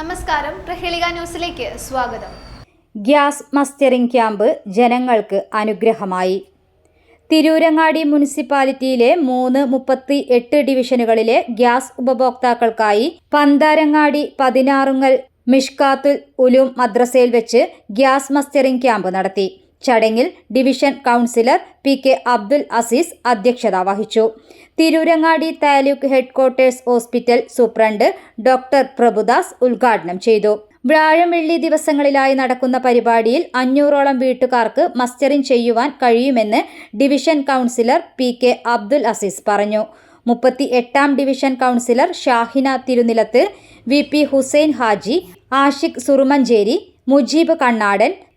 നമസ്കാരം. പ്രഹേളിക ന്യൂസിലേക്ക് സ്വാഗതം. ഗ്യാസ് മസ്റ്ററിംഗ് ക്യാമ്പ് ജനങ്ങൾക്ക് അനുഗ്രഹമായി. തിരൂരങ്ങാടി മുനിസിപ്പാലിറ്റിയിലെ മൂന്ന് മുപ്പത്തി എട്ട് ഡിവിഷനുകളിലെ ഗ്യാസ് ഉപഭോക്താക്കൾക്കായി പന്താരങ്ങാടി പതിനാറുങ്ങൽ മിഷ്കാത്തുൽ ഉലൂം മദ്രസയിൽ വെച്ച് ഗ്യാസ് മസ്റ്ററിംഗ് ക്യാമ്പ് നടത്തി. ചടങ്ങിൽ division councillor P K Abdul Aziz അധ്യക്ഷത വഹിച്ചു. Tirurangadi taluk headquarters hospital superintendent doctor Prabhudas ഉദ്ഘാടനം ചെയ്തു. വ്യാഴം വെള്ളി ദിവസങ്ങളിലായി നടക്കുന്ന പരിപാടിയിൽ അഞ്ഞൂറോളം വീട്ടുകാർക്ക് മസ്റ്ററിംഗ് ചെയ്യുവാൻ കഴിയുമെന്ന് division councillor P K Abdul Aziz പറഞ്ഞു. മുപ്പത്തി എട്ടാം division councillor Shahina Thirunilath V P Hussain Haji Ashiq Surumanchery Mujeeb Kannadan